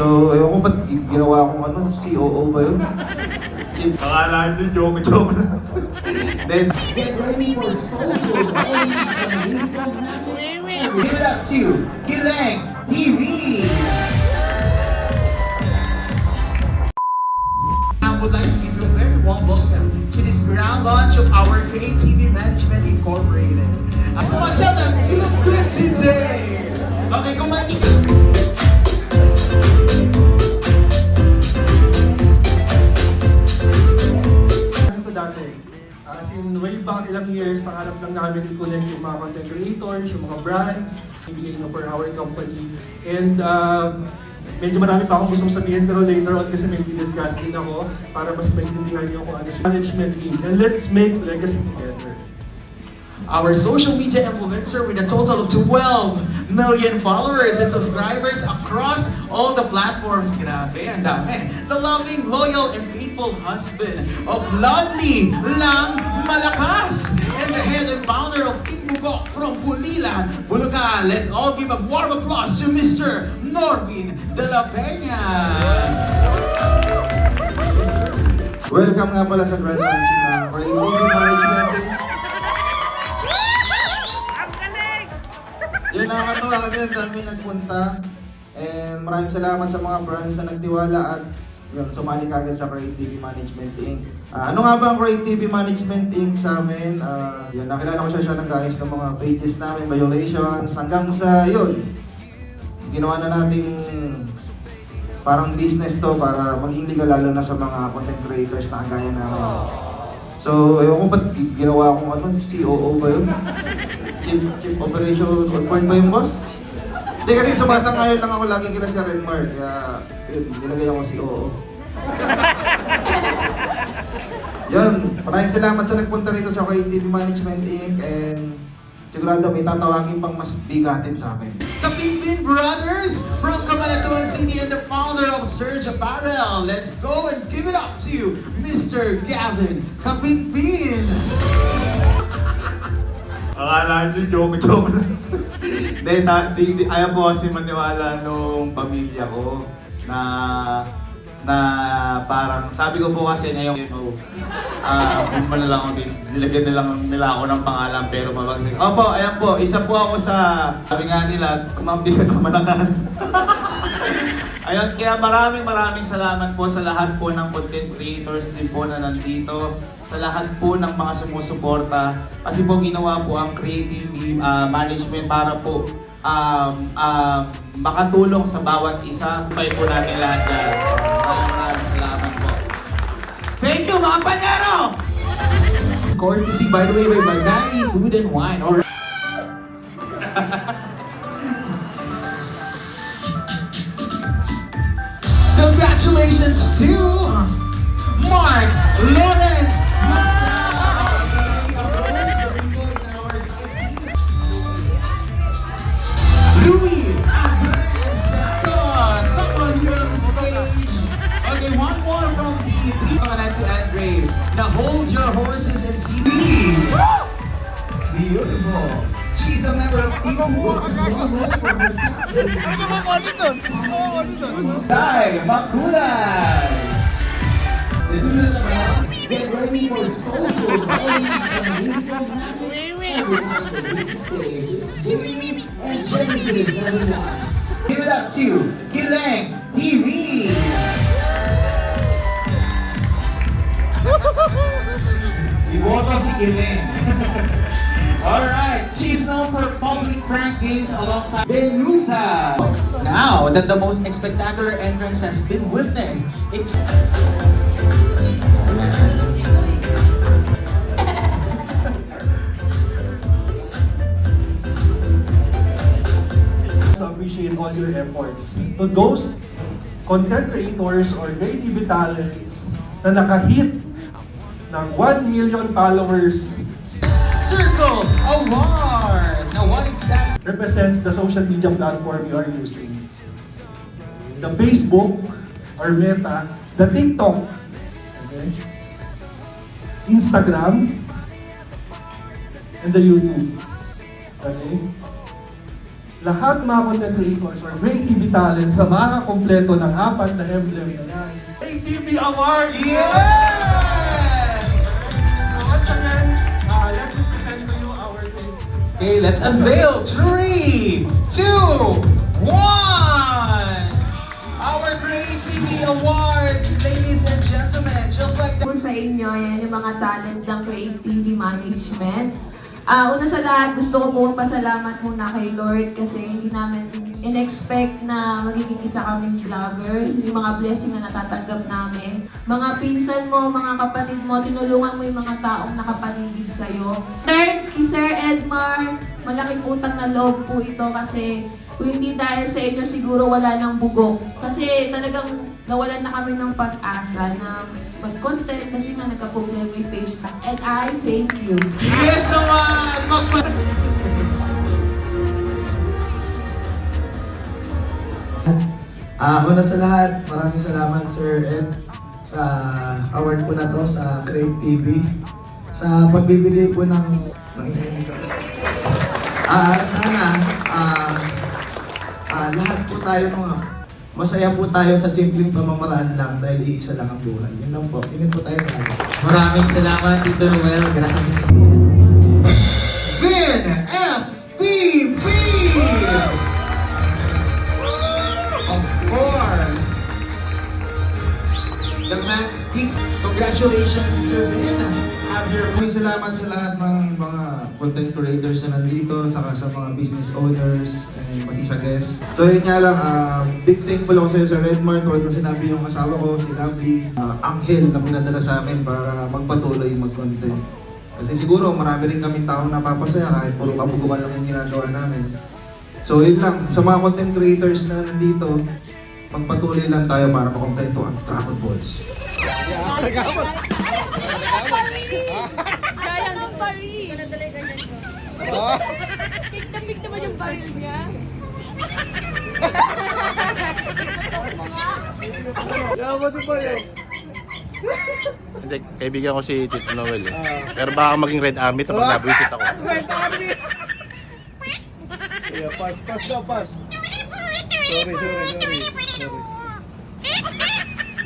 So, ewan ko ba't ginawa akong ano, COO ba yun? Chief. Akala nyo, joke-joke na. Des, Get ready for soulful days and these Give it up to Gilang TV. I would like to give you a very warm welcome to this grand launch of our KTV Management Incorporated. I just want to tell them you look good today. Okay, come on. Back ilang years, pangarap lang namin i-connect yung mga content creators, yung mga brands, ibigay nyo for our company. And uh, medyo marami pa akong gustong sabihin, pero later on kasi may discuss din ako para mas maintindihan nyo kung ano siya. Management team. And let's make legacy together. Our social media influencer with a total of 12 million followers and subscribers across all the platforms. Grabe, dami. The loving, loyal, and faithful husband of Lovely Lang Malakas and the head and founder of King Bugok from Bulilan, Bulacan. Let's all give a warm applause to Mr. Norvin De La Peña. Welcome nga pala sa Launching ng Creative Management Team. Yun nakakatuwa kasi ang dami nagpunta. And maraming salamat sa mga brands na nagtiwala at yun, sumali kagad sa Creative Management Inc. Ah, ano nga ba ang Creative Management Inc. sa amin? Ah, yun, nakilala ko siya siya nag-ayos ng mga pages namin, violations, hanggang sa yun. Ginawa na nating parang business to para maging legal lalo na sa mga content creators na kagaya namin. So, ewan ko ba't ginawa akong ano, COO ba yun? Chief, Chief Operation Onboard ba yung boss? Hindi kasi sumasangayon lang ako lagi kila si Renmar, kaya yun, nilagay ako COO. Yun, maraming salamat sa nagpunta rito sa Creative Management Inc. and sigurado may tatawagin pang mas bigatin sa amin. The Pimpin Brothers from Cabanatuan City and the founder of Surge Apparel. Let's go and give it up to Mr. Gavin Kapimpin. Akala nyo, joke-joke na. Des, sa, di, di, ayaw po kasi maniwala nung pamilya ko na na parang sabi ko po kasi ngayong know, ah uh, na lang ako din, nilagyan na lang nila ako ng pangalan pero mabagsik. Opo, ayan po, isa po ako sa, sabi nga nila, kumampi ka sa malakas. Ayun, kaya maraming maraming salamat po sa lahat po ng content creators din po na nandito, sa lahat po ng mga sumusuporta. Kasi po ginawa po ang creative uh, management para po um, um, makatulong sa bawat isa. Pay po natin lahat yan. Maraming salamat po. Thank you mga panyero! Courtesy, by the way, by Magari Food and Wine. All Congratulations to Mark Lawrence. Louis Andres Santos. Come on here on the stage. Okay, one more from the three Nancy Andre. Now hold your horses and see me. Beautiful. She's a member of Team Walk as well known for her Tay Makulay. Get ready for soulful days and these It's Jimmy and Genesis everyone. Give it up to Gilang TV. Iboto si Gilang. Alright, known for public prank games alongside Benusa. Now that the most spectacular entrance has been witnessed, it's So appreciate all your efforts. To those content creators or creative talents na nakahit ng 1 million followers Circle Award. Now what is that? represents the social media platform you are using. The Facebook or Meta, the TikTok, okay? Instagram, and the YouTube. Okay? lahat mga content creators or Great TV talents sa mga kompleto ng apat na emblem na yan. Great TV Award! Yes! Let's unveil. Three, two, one. Our Great TV Awards, ladies and gentlemen, just like po sa inyo, yan yung mga talent ng Create TV Management. Ah, una sa lahat, gusto ko po pasalamat muna kay Lord kasi hindi namin in-expect na magiging isa kaming vlogger. Yung mga blessing na natatanggap namin. Mga pinsan mo, mga kapatid mo, tinulungan mo yung mga taong nakapaligid sa'yo. Third, kay Sir Edmar, malaking utang na loob po ito kasi kung hindi dahil sa inyo siguro wala nang bugok. Kasi talagang nawalan na kami ng pag-asa na mag-content kasi nga nagka-problem yung page na. And I thank you. Yes naman! Magpa- Ah, una sa lahat, maraming salamat Sir Ed sa award po na to sa Create TV. Sa pagbibigay po ng Ah, sana ah ah, lahat po tayo mga masaya po tayo sa simpleng pamamaraan lang dahil iisa lang ang buhay. Yun lang po. Tingin po tayo talaga. Maraming salamat, Tito Noel. Grabe. Vin FPP! Of course! The man speaks. Congratulations, Sir Vin. Maraming salamat sa lahat ng mga content creators na nandito, saka sa mga business owners, and pati sa guests. So yun nga lang, ah, big thankful ako sa iyo sa Redmart, tulad na sinabi yung asawa ko, si Lovely, ah, Angel na pinadala sa amin para magpatuloy mag-content. Kasi siguro marami rin kaming taong napapasaya kahit puro kabuguan lang yung ginagawa namin. So yun lang, sa mga content creators na nandito, magpatuloy lang tayo para makompleto ang Dragon Balls. Sayang ng baril. Wala talaga ganyan ko. Naman yung baril niya. Hindi, kaibigan ko si Tito Noel. Eh. Pero baka maging Red Army to pag nabisit ako.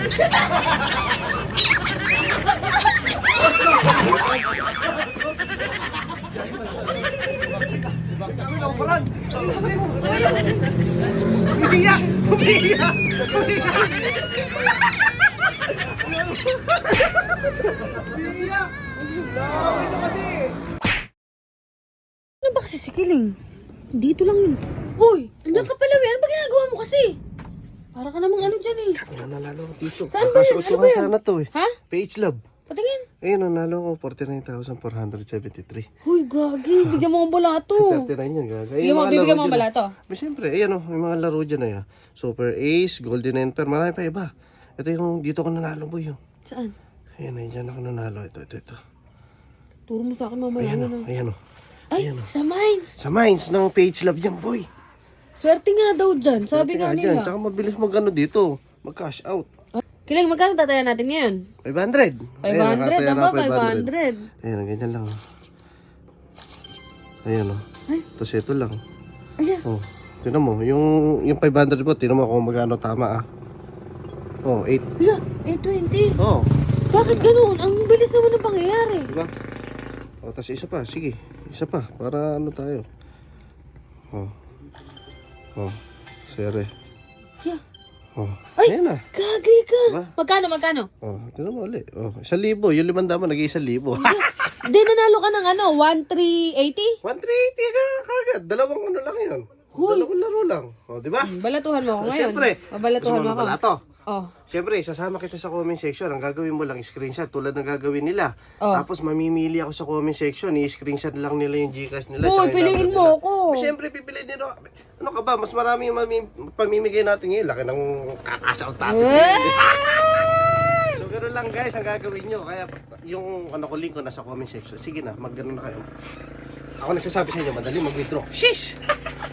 Ano ba kasi si Kiling? Dito lang yun. Hoy! Andiyan ka pala, Ano ba ginagawa mo kasi? Para ka namang ano dyan eh. Nanalo ko dito. Saan ba? Kakasuot Ano ba nga yan? sana to eh. Ha? Page Love. Patingin. Ayun, nanalo ko 49,473. Hoy, gagi. Bigyan mo ang balato. 39 yan, gaga. Bigyan mo, bibigyan mo ang balato. Eh, Siyempre, ayan o, may mga laro dyan na yan. Super Ace, Golden Enter, marami pa iba. Ito yung, dito ko nanalo boy. Oh. Saan? Ayan, ayan, dyan ako nanalo. Ito, ito, ito. Turo mo sa akin mamaya. Ayan o, na. ayan o. Ay, ayan o. sa mines. Sa mines ng Page Love yan, boy. Swerte nga daw dyan. Sabi nga dyan, nila. Tsaka mabilis mag-ano dito. Mag-cash out. Kiling, magkano tatayan natin ngayon? 500. 500, nakataya ano na ba? 500. Ayan, ganyan lang. oh. Ayan o. Ay. Tapos ito lang. Ayan. Oh, tinan mo, yung, yung 500 mo, tinan mo kung magkano tama ah. Oh, 8. Hala, 820. Oh, Bakit ganun? Ang bilis naman ng pangyayari. diba? Oh, tapos isa pa, sige. Isa pa, para ano tayo. Oh. Oh, sere. Yeah. Oh, Ay! ayan na. Gagi ka. Diba? Magkano, magkano? Oh, tinan mo ulit. Oh, isang libo. Yung limang dama, nag-iisang libo. Hindi, nanalo ka ng ano, 1,380? 180 ka kagad. Dalawang ano lang yun. Huy. Dalawang laro lang. Oh, di ba? Balatuhan mo ako ngayon. Siyempre. Babalatuhan mo ako. Balato. Oh. Siyempre, sasama kita sa comment section. Ang gagawin mo lang, screenshot tulad ng gagawin nila. Oh. Tapos mamimili ako sa comment section, i-screenshot lang nila yung Gcash nila. Hoy, piliin mo nila. Ako. Siyempre, pipili din ako. Ano ka ba? Mas marami yung mami, pamimigay natin ngayon. Laki ng kakasal natin. so, ganoon lang guys, ang gagawin nyo. Kaya yung ano ko link ko nasa comment section. Sige na, mag na kayo. Ako nagsasabi sa inyo, madali mag-withdraw. Sheesh!